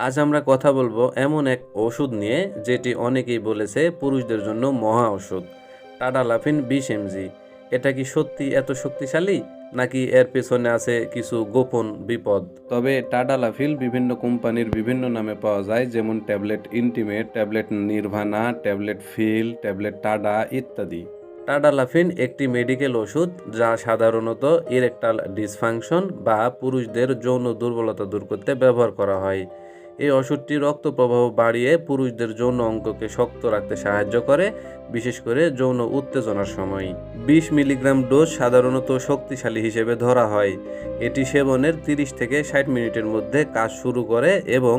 আজ আমরা কথা বলব এমন এক ওষুধ নিয়ে, যেটি অনেকেই বলেছে পুরুষদের জন্য মহা ওষুধ। টাডালাফিন বিশ এমজি। এটা কি সত্যি এত শক্তিশালী? নাকি এর পেছনে আছে কিছু গোপন বিপদ? তবে টাডালাফিল বিভিন্ন কোম্পানির বিভিন্ন নামে পাওয়া যায়, যেমন tablet intimate, tablet Nirvana, tablet feel, tablet ta-da ইত্যাদি। টাডালাফিন একটি মেডিকেল ওষুধ, যা সাধারণত ইরেকটাল ডিসফাংশন বা পুরুষদের যৌন দুর্বলতা দূর করতে ব্যবহার করা হয়। এই ওষুধটি রক্ত প্রবাহ বাড়িয়ে পুরুষদের যৌন অঙ্গকে শক্ত রাখতে সাহায্য করে, বিশেষ করে যৌন উত্তেজনার সময়। বিশ মিলিগ্রাম ডোজ সাধারণত শক্তিশালী হিসেবে ধরা হয়। এটি সেবনের তিরিশ থেকে ষাট মিনিটের মধ্যে কাজ শুরু করে এবং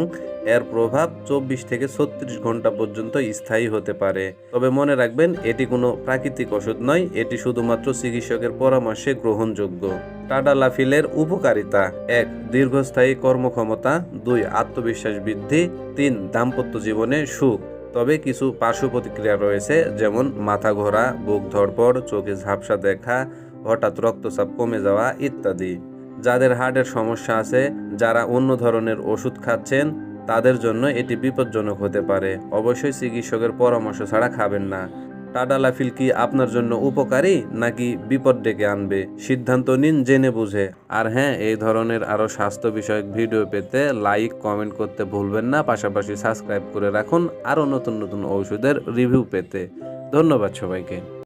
এর প্রভাব চব্বিশ থেকে ছত্রিশ ঘণ্টা পর্যন্ত স্থায়ী হতে পারে। তবে মনে রাখবেন, এটি কোনো প্রাকৃতিক ওষুধ নয়, এটি শুধুমাত্র চিকিৎসকের পরামর্শে গ্রহণযোগ্য। টাডালাফিলের উপকারিতা। এক, দীর্ঘস্থায়ী কর্মক্ষমতা। দুই, আত্মবিশ্বাস বৃদ্ধি। তিন, দাম্পত্য জীবনে সুখ। তবে কিছু পার্শ্ব প্রতিক্রিয়া রয়েছে, যেমন মাথা ঘোরা, বুক ধড়পড়, চোখে ঝাপসা দেখা, হঠাৎ রক্তচাপ কমে যাওয়া ইত্যাদি। যাদের হার্টের সমস্যা আছে, যারা অন্য ধরনের ওষুধ খাচ্ছেন, তাদের জন্য এটি বিপজ্জনক হতে পারে। অবশ্যই চিকিৎসকের পরামর্শ ছাড়া খাবেন না। টাডালাফিল কি আপনার জন্য উপকারী নাকি বিপদ ডেকে আনবে? সিদ্ধান্ত নিন, জেনে বুঝে। আর হ্যাঁ এই ধরনের আরও স্বাস্থ্য বিষয়ক ভিডিও পেতে লাইক, কমেন্ট করতে ভুলবেন না। পাশাপাশি সাবস্ক্রাইব করে রাখুন আরও নতুন নতুন ঔষধের রিভিউ পেতে। ধন্যবাদ সবাইকে।